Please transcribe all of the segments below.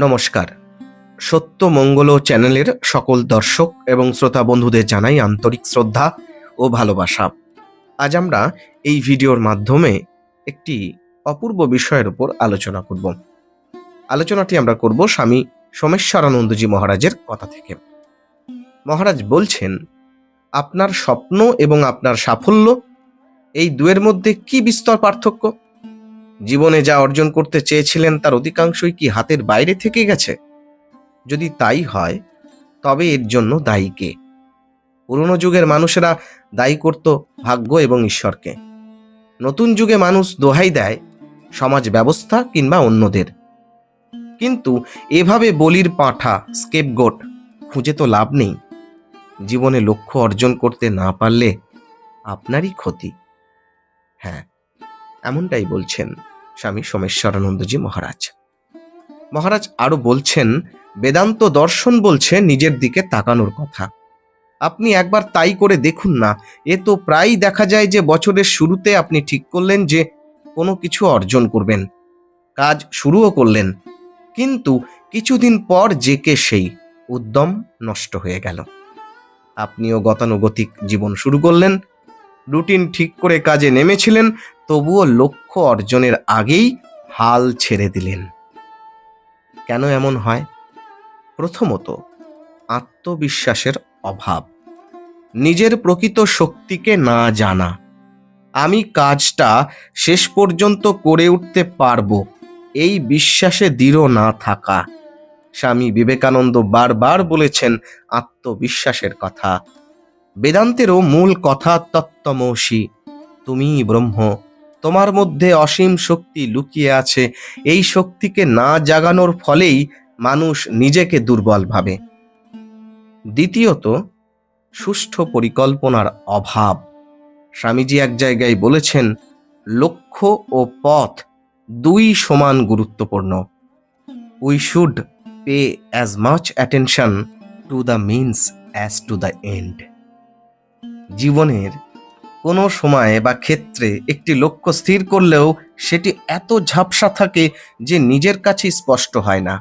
নমস্কার। সত্য মঙ্গল চ্যানেলের সকল দর্শক এবং শ্রোতা বন্ধুদের জানাই আন্তরিক শ্রদ্ধা ও ভালোবাসা। আজ আমরা এই ভিডিওর মাধ্যমে একটি অপূর্ব বিষয়ের উপর আলোচনা করব। আলোচনাটি আমরা করব স্বামী সোমেশ্বরানন্দজি মহারাজের কথা থেকে। মহারাজ বলছেন, আপনার স্বপ্ন এবং আপনার সাফল্য, এই দুয়ের মধ্যে কি বিস্তর পার্থক্য? জীবনে যা অর্জন করতে চেয়েছিলেন তার অধিকাংশই কি হাতের বাইরে থেকে গেছে? যদি তাই হয়, তবে এর জন্য দায়ী কে? পুরনো যুগের মানুষেরা দায়ী করত ভাগ্য এবং ঈশ্বরকে। নতুন যুগে মানুষ দোহাই দেয় সমাজ ব্যবস্থা কিংবা অন্যদের। কিন্তু এভাবে বলির পাঁঠা, স্কেপগোট খুঁজে তো লাভ নেই। জীবনে লক্ষ্য অর্জন করতে না পারলে আপনারই ক্ষতি। হ্যাঁ এমনটাই বলছেন স্বামী সোমেশ্বরানন্দজি মহারাজ। মহারাজ আরও বলছেন, বেদান্ত দর্শন বলছে নিজের দিকে তাকানোর কথা। আপনি একবার তাই করে দেখুন না। এ তো প্রায়ই দেখা যায় যে বছরের শুরুতে আপনি ঠিক করলেন যে কোনো কিছু অর্জন করবেন, কাজ শুরুও করলেন। কিন্তু কিছুদিন পর জেকে সেই উদ্যম নষ্ট হয়ে গেল। আপনিও গতানুগতিক জীবন শুরু করলেন, রুটিন ঠিক করে কাজে নেমেছিলেন তবুও লক্ষ্য অর্জনের আগেই হাল ছেড়ে দিলেন। কেন এমন হয়? প্রথমত, আত্মবিশ্বাসের অভাব। নিজের প্রকৃত শক্তিকে না জানা। আমি কাজটা শেষ পর্যন্ত করে উঠতে পারব, এই বিশ্বাসে দৃঢ় না থাকা। স্বামী বিবেকানন্দ বারবার বলেছেন আত্মবিশ্বাসের কথা। বেদান্তেরও মূল কথা তত্ত্বমসী তুমি ব্রহ্ম তোমার মধ্যে অসীম শক্তি লুকিয়ে আছে। এই শক্তিকে না জাগানোর ফলেই মানুষ নিজেকে দুর্বল ভাবে। দ্বিতীয়ত, সুষ্ঠু পরিকল্পনার অভাব। স্বামীজি এক জায়গায় বলেছেন, লক্ষ্য ও পথ দুই সমান গুরুত্বপূর্ণ। We should pay as much attention to the means as to the end জীবনের কোনো সময়ে বা ক্ষেত্রে একটি লক্ষ্য স্থির করলেও সেটি এত ঝাপসা থাকে যে নিজের কাছে স্পষ্ট হয় না,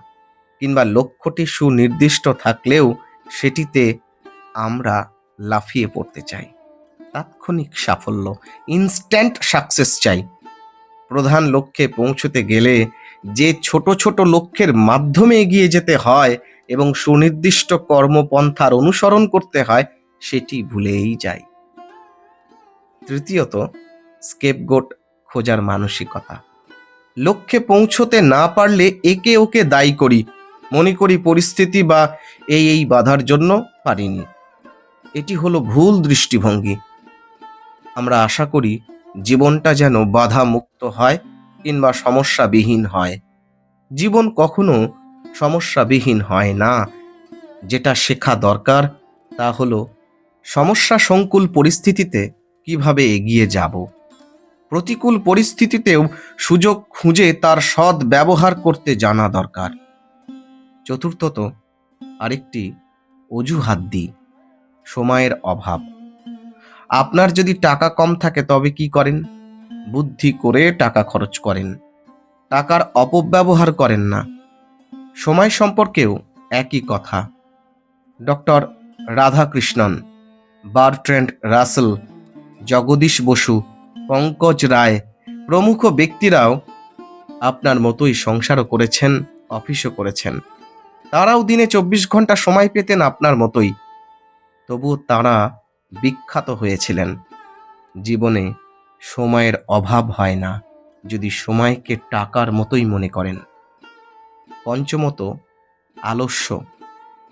কিংবা লক্ষ্যটি সুনির্দিষ্ট থাকলেও সেটিতে আমরা লাফিয়ে পড়তে চাই। তাৎক্ষণিক সাফল্য ইনস্ট্যান্ট সাকসেস চাই। প্রধান লক্ষ্যে পৌঁছতে গেলে যে ছোট ছোট লক্ষ্যের মাধ্যমে এগিয়ে যেতে হয় এবং সুনির্দিষ্ট কর্মপন্থার অনুসরণ করতে হয়, সেটি ভুলেই যায় তৃতীয়ত, স্কেপগোট খোঁজার মানসিকতা। লক্ষ্যে পৌঁছতে না পারলে একে ওকে দায়ী করি, মনে করি পরিস্থিতি বা এই এই বাধার জন্য পারিনি। এটি হলো ভুল দৃষ্টিভঙ্গি। আমরা আশা করি জীবনটা যেন বাধা মুক্ত হয় কিংবা সমস্যাবিহীন হয়। জীবন কখনো সমস্যাবিহীন হয় না। যেটা শেখা দরকার, তা হলো সমস্যা সংকুল পরিস্থিতিতে কীভাবে এগিয়ে যাব? প্রতিকূল পরিস্থিতিতেও সুযোগ খুঁজে তার সৎ ব্যবহার করতে জানা দরকার। চতুর্থত, আরেকটি অজুহাত দিই, সময়ের অভাব। আপনার যদি টাকা কম থাকে তবে কি করেন? বুদ্ধি করে টাকা খরচ করেন। টাকার অপব্যবহার করেন না। সময় সম্পর্কেও একই কথা। Doctor Radhakrishnan, Bertrand Russell Jagadish Bose, Pankaj Roy, প্রমুখ ব্যক্তিরাও আপনার মতোই সংসারও করেছেন, অফিসও করেছেন। তারাও দিনে চব্বিশ ঘণ্টা সময় পেতেন আপনার মতোই। তবু তারা বিখ্যাত হয়েছিলেন। জীবনে সময়ের অভাব হয় না, যদি সময়কে টাকার মতোই মনে করেন। পঞ্চমত, আলস্য।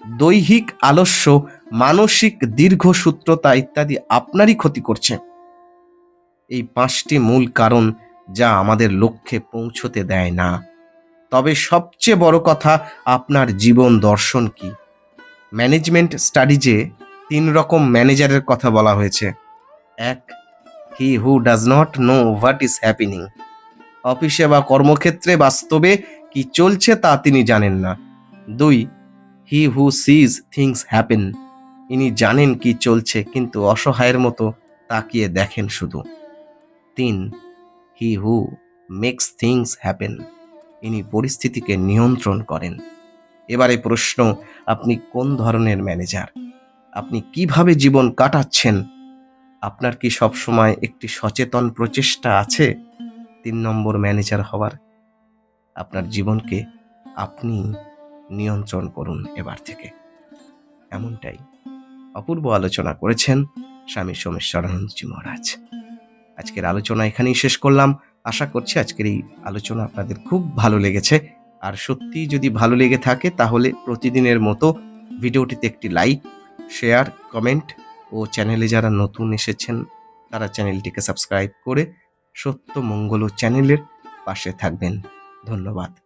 দৈহিক আলস্য, মানসিক দীর্ঘসূত্রতা ইত্যাদি আপনারই ক্ষতি করছে। এই পাঁচটি মূল কারণ যা আমাদের লক্ষ্যে পৌঁছতে দেয় না। তবে সবচেয়ে বড় কথা, আপনার জীবন দর্শন কি? ম্যানেজমেন্ট স্টাডিজে তিন রকম ম্যানেজারের কথা বলা হয়েছে। এক he who does not know what is happening অফিসে বা কর্মক্ষেত্রে বাস্তবে কি চলছে তা তিনি জানেন না। দুই হি হু সিজ থিংস হ্যাপেন ইনি জানেন কি চলছে, কিন্তু অসহায়ের মতো তাকিয়ে দেখেন শুধু। তিন he who makes things happen ইনি পরিস্থিতিকে নিয়ন্ত্রণ করেন। এবারে প্রশ্ন, আপনি কোন ধরনের ম্যানেজার? আপনি কীভাবে জীবন কাটাচ্ছেন? আপনার কি সবসময় একটি সচেতন প্রচেষ্টা আছে? তিন নম্বর ম্যানেজার হওয়ার। আপনার জীবনকে আপনি নিয়ন্ত্রণ করুন এবার থেকে। এমনটাই অপূর্ব আলোচনা করেছেন স্বামী সোমেশ্বরানন্দজি মহারাজ। আজকের আলোচনা এখানেই শেষ করলাম। আশা করছি আজকের এই আলোচনা আপনাদের খুব ভালো লেগেছে। আর সত্যি যদি ভালো লেগে থাকে তাহলে প্রতিদিনের মতো ভিডিওটিতে একটি লাইক, শেয়ার, কমেন্ট ও চ্যানেলে যারা নতুন এসেছেন তারা চ্যানেলটিকে সাবস্ক্রাইব করে সত্য মঙ্গল চ্যানেলের পাশে থাকবেন। ধন্যবাদ।